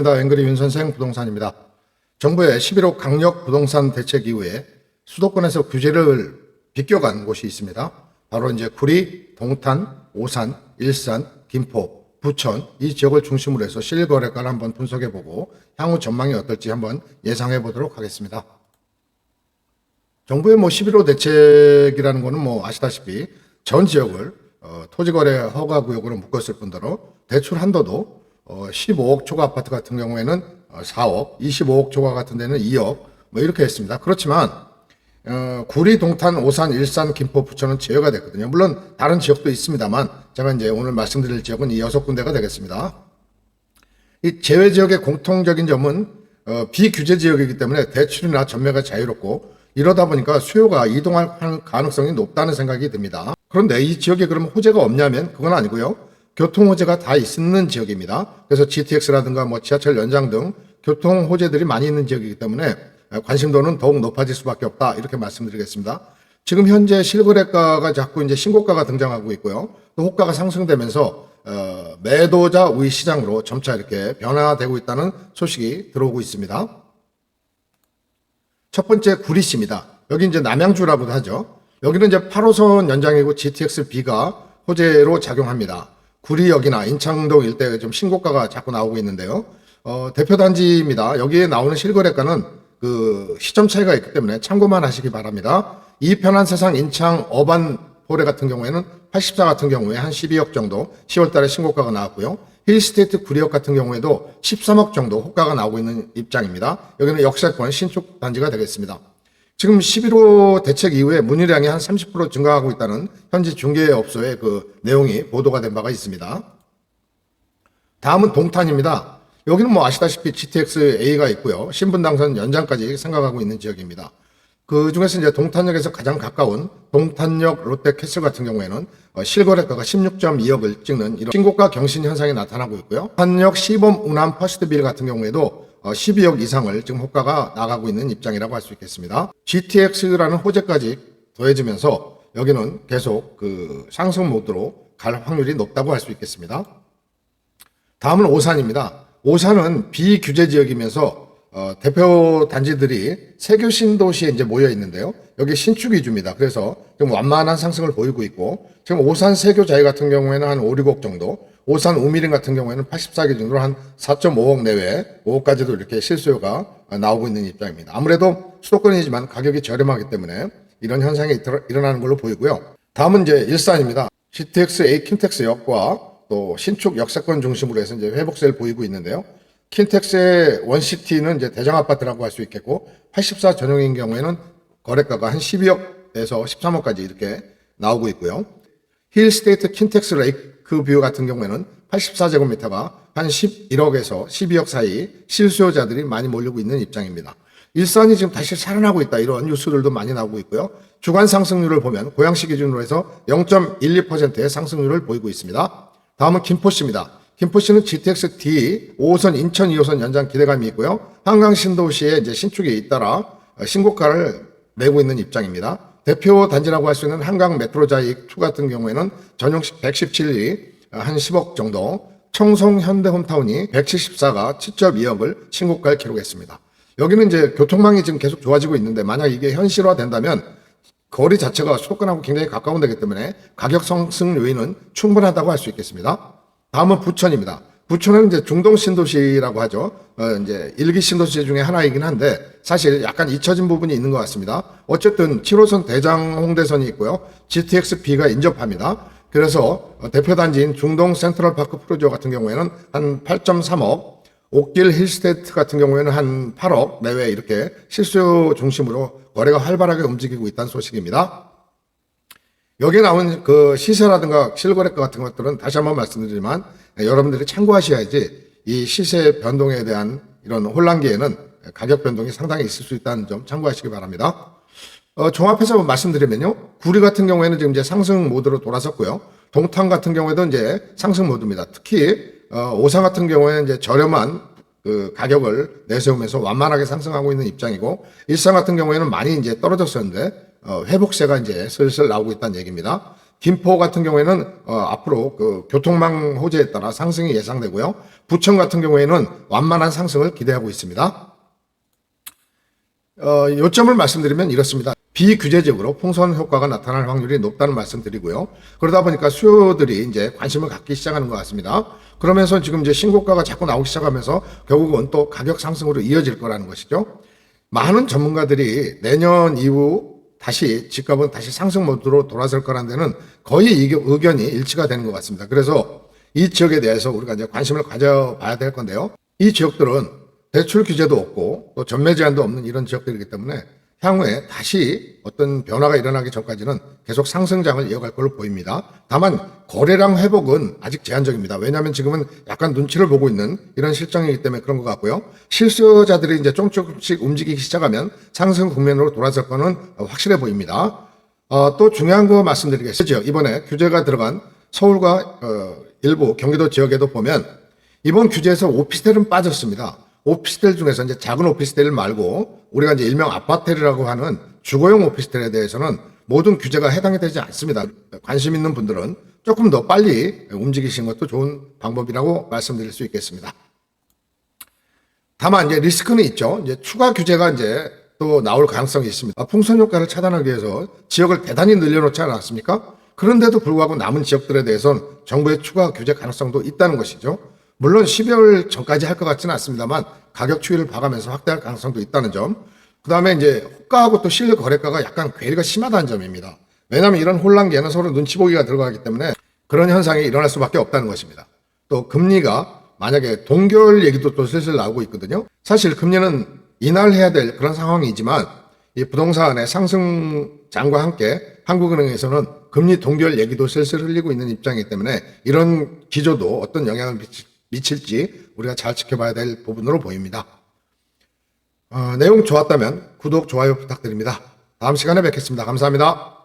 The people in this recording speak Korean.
반갑습니다. 앵그리 윤 선생 부동산입니다. 정부의 11호 강력 부동산 대책 이후에 수도권에서 규제를 비껴간 곳이 있습니다. 바로 이제 구리, 동탄, 오산, 일산, 김포, 부천 이 지역을 중심으로 해서 실거래가를 한번 분석해 보고 향후 전망이 어떨지 한번 예상해 보도록 하겠습니다. 정부의 뭐 11호 대책이라는 거는 뭐 아시다시피 전 지역을 어, 토지거래 허가 구역으로 묶었을 뿐더러 대출 한도도 어, 15억 초과 아파트 같은 경우에는 어, 4억, 25억 초과 같은 데는 2억 뭐 이렇게 했습니다. 그렇지만 어, 구리, 동탄, 오산, 일산, 김포, 부천은 제외가 됐거든요. 물론 다른 지역도 있습니다만 제가 이제 오늘 말씀드릴 지역은 이 여섯 군데가 되겠습니다. 이 제외 지역의 공통적인 점은 어, 비규제 지역이기 때문에 대출이나 전매가 자유롭고 이러다 보니까 수요가 이동할 가능성이 높다는 생각이 듭니다. 그런데 이 지역에 그럼 호재가 없냐면 그건 아니고요. 교통 호재가 다 있는 지역입니다. 그래서 GTX라든가 뭐 지하철 연장 등 교통 호재들이 많이 있는 지역이기 때문에 관심도는 더욱 높아질 수밖에 없다 이렇게 말씀드리겠습니다. 지금 현재 실거래가가 자꾸 이제 신고가가 등장하고 있고요. 또 호가가 상승되면서 어, 매도자 우위 시장으로 점차 이렇게 변화되고 있다는 소식이 들어오고 있습니다. 첫 번째 구리시입니다. 여기 이제 남양주라고도 하죠. 여기는 이제 8호선 연장이고 GTX-B가 호재로 작용합니다. 구리역이나 인창동 일대에 좀 신고가가 자꾸 나오고 있는데요. 어, 대표 단지입니다. 여기에 나오는 실거래가는 그 시점 차이가 있기 때문에 참고만 하시기 바랍니다. 이 편한 세상 인창 어반 포레 같은 경우에는 84 같은 경우에 한 12억 정도 10월 달에 신고가가 나왔고요. 힐스테이트 구리역 같은 경우에도 13억 정도 호가가 나오고 있는 입장입니다. 여기는 역세권 신축 단지가 되겠습니다. 지금 11호 대책 이후에 문의량이 한 30% 증가하고 있다는 현지 중개업소의 그 내용이 보도가 된 바가 있습니다. 다음은 동탄입니다. 여기는 뭐 아시다시피 GTX A가 있고요. 신분 당선 연장까지 생각하고 있는 지역입니다. 그 중에서 이제 동탄역에서 가장 가까운 동탄역 롯데캐슬 같은 경우에는 어, 실거래가가 16.2억을 찍는 이런 신고가 경신 현상이 나타나고 있고요. 탄역 시범 운암 퍼스트빌 같은 경우에도 어, 12억 이상을 지금 호가가 나가고 있는 입장이라고 할 수 있겠습니다. GTX라는 호재까지 더해지면서 여기는 계속 그 상승 모드로 갈 확률이 높다고 할 수 있겠습니다. 다음은 오산입니다. 오산은 비규제 지역이면서 어, 대표 단지들이 세교 신도시에 이제 모여 있는데요. 여기 신축 위주입니다. 그래서 좀 완만한 상승을 보이고 있고 지금 오산 세교 자유 같은 경우에는 한 5, 6억 정도, 오산 우미림 같은 경우에는 84 기준으로 한 4.5억 내외, 5억까지도 이렇게 실수요가 나오고 있는 입장입니다. 아무래도 수도권이지만 가격이 저렴하기 때문에 이런 현상이 일어나는 걸로 보이고요. 다음은 이제 일산입니다. GTX A 킨텍스 역과 또 신축 역세권 중심으로 해서 이제 회복세를 보이고 있는데요. 킨텍스의 원시티는 이제 대장 아파트라고 할 수 있겠고 84 전용인 경우에는 거래가가 한 12억에서 13억까지 이렇게 나오고 있고요. 힐스테이트 킨텍스 레이크 뷰 같은 경우에는 84제곱미터가 한 11억에서 12억 사이 실수요자들이 많이 몰리고 있는 입장입니다. 일산이 지금 다시 살아나고 있다 이런 뉴스들도 많이 나오고 있고요. 주간 상승률을 보면 고양시 기준으로 해서 0.12%의 상승률을 보이고 있습니다. 다음은 김포시입니다. 김포시는 GTX D 5호선 인천 2호선 연장 기대감이 있고요. 한강 신도시에 이제 신축에 잇따라 신고가를 내고 있는 입장입니다. 대표 단지라고 할 수 있는 한강 메트로자익 2 같은 경우에는 전용식 117이 한 10억 정도, 청송 현대홈타운이 174가 7.2억을 신고가를 기록했습니다. 여기는 이제 교통망이 지금 계속 좋아지고 있는데 만약 이게 현실화 된다면 거리 자체가 수도권하고 굉장히 가까운 데기 때문에 가격 상승 요인은 충분하다고 할 수 있겠습니다. 다음은 부천입니다. 부천은 이제 중동 신도시라고 하죠. 어, 이제 일기 신도시 중에 하나이긴 한데 사실 약간 잊혀진 부분이 있는 것 같습니다. 어쨌든 7호선 대장 홍대선이 있고요. GTX-B가 인접합니다. 그래서 어, 대표 단지인 중동 센트럴 파크 프로지오 같은 경우에는 한 8.3억, 옥길 힐스테이트 같은 경우에는 한 8억 내외 이렇게 실수 중심으로 거래가 활발하게 움직이고 있다는 소식입니다. 여기 나온 그 시세라든가 실거래가 같은 것들은 다시 한번 말씀드리지만 여러분들이 참고하셔야지 이 시세 변동에 대한 이런 혼란기에는 가격 변동이 상당히 있을 수 있다는 점 참고하시기 바랍니다. 어, 종합해서 말씀드리면요. 구리 같은 경우에는 지금 이제 상승 모드로 돌아섰고요. 동탄 같은 경우에도 이제 상승 모드입니다. 특히 어, 오산 같은 경우에는 이제 저렴한 그 가격을 내세우면서 완만하게 상승하고 있는 입장이고 일산 같은 경우에는 많이 이제 떨어졌었는데 어, 회복세가 이제 슬슬 나오고 있다는 얘기입니다. 김포 같은 경우에는 어, 앞으로 그 교통망 호재에 따라 상승이 예상되고요. 부천 같은 경우에는 완만한 상승을 기대하고 있습니다. 어, 요점을 말씀드리면 이렇습니다. 비규제적으로 풍선 효과가 나타날 확률이 높다는 말씀드리고요. 그러다 보니까 수요들이 이제 관심을 갖기 시작하는 것 같습니다. 그러면서 지금 이제 신고가가 자꾸 나오기 시작하면서 결국은 또 가격 상승으로 이어질 거라는 것이죠. 많은 전문가들이 내년 이후 다시 집값은 다시 상승 모드로 돌아설 거라는 데는 거의 의견이 일치가 되는 것 같습니다. 그래서 이 지역에 대해서 우리가 이제 관심을 가져봐야 될 건데요. 이 지역들은 대출 규제도 없고 또 전매 제한도 없는 이런 지역들이기 때문에 향후에 다시 어떤 변화가 일어나기 전까지는 계속 상승장을 이어갈 걸로 보입니다. 다만 거래량 회복은 아직 제한적입니다. 왜냐하면 지금은 약간 눈치를 보고 있는 이런 실정이기 때문에 그런 것 같고요. 실수요자들이 이제 조금씩 움직이기 시작하면 상승 국면으로 돌아설 거는 확실해 보입니다. 어, 또 중요한 거 말씀드리겠습니다. 이번에 규제가 들어간 서울과 어, 일부 경기도 지역에도 보면 이번 규제에서 오피스텔은 빠졌습니다. 오피스텔 중에서 이제 작은 오피스텔 말고 우리가 이제 일명 아파트라고 하는 주거용 오피스텔에 대해서는 모든 규제가 해당이 되지 않습니다. 관심 있는 분들은 조금 더 빨리 움직이시는 것도 좋은 방법이라고 말씀드릴 수 있겠습니다. 다만 이제 리스크는 있죠. 이제 추가 규제가 이제 또 나올 가능성이 있습니다. 아, 풍선 효과를 차단하기 위해서 지역을 대단히 늘려놓지 않았습니까? 그런데도 불구하고 남은 지역들에 대해서는 정부의 추가 규제 가능성도 있다는 것이죠. 물론 12월 전까지 할 것 같지는 않습니다만 가격 추이를 봐가면서 확대할 가능성도 있다는 점. 그 다음에 이제 호가하고 또 실내 거래가가 약간 괴리가 심하다는 점입니다. 왜냐하면 이런 혼란기에는 서로 눈치 보기가 들어가기 때문에 그런 현상이 일어날 수밖에 없다는 것입니다. 또 금리가 만약에 동결 얘기도 또 슬슬 나오고 있거든요. 사실 금리는 인하해야 될 그런 상황이지만 이 부동산의 상승장과 함께 한국은행에서는 금리 동결 얘기도 슬슬 흘리고 있는 입장이기 때문에 이런 기조도 어떤 영향을 미치, 미칠지 우리가 잘 지켜봐야 될 부분으로 보입니다. 어, 내용 좋았다면 구독, 좋아요 부탁드립니다. 다음 시간에 뵙겠습니다. 감사합니다.